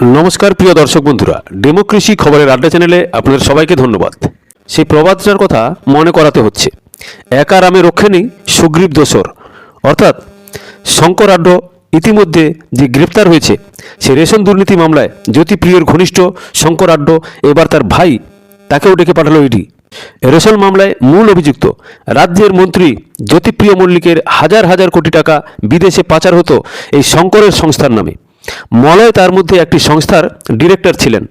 নমস্কার, প্রিয় দর্শক বন্ধুরা। ডেমোক্রেসি খবরের আড্ডা চ্যানেলে আপনাদের সবাইকে ধন্যবাদ। সেই প্রবাদটার কথা মনে করাতে হচ্ছে। একা রামে রক্ষে নেই সুগ্রীব দোসর। অর্থাৎ শঙ্কর আড্ড ইতিমধ্যে যে গ্রেপ্তার হয়েছে, সে রেশন দুর্নীতি মামলায় জ্যোতিপ্রিয়র ঘনিষ্ঠ শঙ্কর আড্ড এবার তার ভাই তাকেও ডেকে পাঠালো ইডি রেশন মামলায় মূল অভিযুক্ত রাজ্যের মন্ত্রী জ্যোতিপ্রিয় মল্লিকের হাজার হাজার কোটি টাকা বিদেশে পাচার হতো এই শঙ্করের সংস্থার নামে। মলয় তার মধ্যে একটি সংস্থার ডিরেক্টর ছিলেন।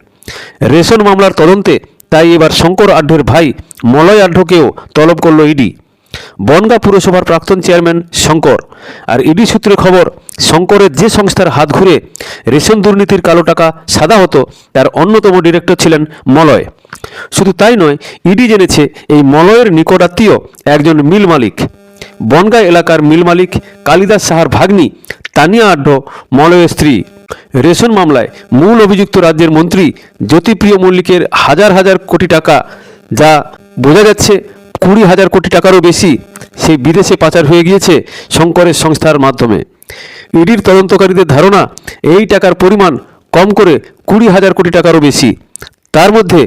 রেশন মামলার তদন্তে তাই এবার শঙ্কর আঢ্যের ভাই মলয় আঢ্যকেও তলব করল ইডি। বনগা পুরসভার প্রাক্তন চেয়ারম্যান শঙ্কর আর ইডি সূত্রে খবর, শঙ্করের যে সংস্থার হাত ঘুরে রেশন দুর্নীতির কালো টাকা সাদা হতো, তার অন্যতম ডিরেক্টর ছিলেন মলয়। শুধু তাই নয়, ইডি জেনেছে এই মলয়ের নিকটাত্মীয় একজন মিল মালিক। বনগাঁ এলাকার মিল মালিক কালিদাস সাহার ভাগ্নি তানিয়া আড্ড, মলয়ের স্ত্রী। রেশন মামলায় মূল অভিযুক্ত রাজ্যের মন্ত্রী জ্যোতিপ্রিয় মল্লিকের হাজার হাজার কোটি টাকা, যা বোঝা যাচ্ছে কুড়ি হাজার কোটি টাকারও বেশি সেই বিদেশে পাচার হয়ে গিয়েছে শঙ্করের সংস্থার মাধ্যমে। ইডির তদন্তকারীদের ধারণা, এই টাকার পরিমাণ কম করে কুড়ি হাজার কোটি টাকারও বেশি। তার মধ্যে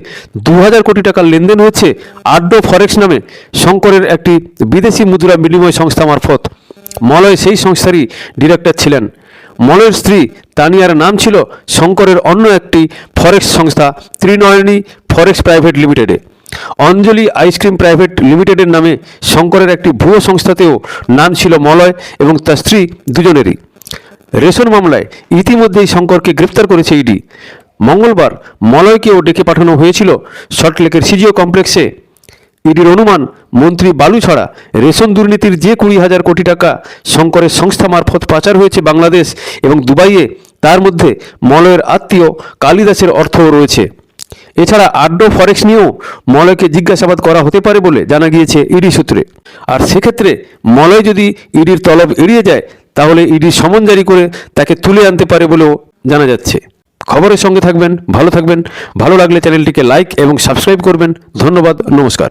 দু হাজার কোটি টাকার লেনদেন হয়েছে আড্ডো ফরেক্স নামে শঙ্করের একটি বিদেশি মুদ্রা বিনিময় সংস্থা মারফত। মলয় সেই সংস্থারই ডিরেক্টর ছিলেন। মলয়ের স্ত্রী তানিয়ার নাম ছিল শঙ্করের অন্য একটি ফরেক্স সংস্থা ত্রিনয়নী ফরেক্স প্রাইভেট লিমিটেডে অঞ্জলি আইসক্রিম প্রাইভেট লিমিটেডের নামে শঙ্করের একটি ভুয়ো সংস্থাতেও নাম ছিল মলয় এবং তার স্ত্রী দুজনেরই। রেশন মামলায় ইতিমধ্যেই শঙ্করকে গ্রেপ্তার করেছে ইডি। মঙ্গলবার মলয়কেও ডেকে পাঠানো হয়েছিল সল্টলেকের সিজিও কমপ্লেক্সে ইডির অনুমান, মন্ত্রী বালু ছাড়া রেশন দুর্নীতির যে কুড়ি হাজার কোটি টাকা শঙ্করের সংস্থা মারফত পাচার হয়েছে বাংলাদেশ এবং দুবাইয়ে, তার মধ্যে মলয়ের আত্মীয় কালিদাসের অর্থও রয়েছে। এছাড়া আড্ডো ফরেক্স নিয়েও মলয়কে জিজ্ঞাসাবাদ করা হতে পারে বলে জানা গিয়েছে ইডি সূত্রে। আর সেক্ষেত্রে মলয় যদি ইডির তলব এড়িয়ে যায়, তাহলে ইডি সমন জারি করে তাকে তুলে আনতে পারে বলেও জানা যাচ্ছে। খবরের সঙ্গে থাকবেন, ভালো থাকবেন, ভালো লাগলে চ্যানেলটিকে লাইক এবং সাবস্ক্রাইব করবেন। ধন্যবাদ, নমস্কার।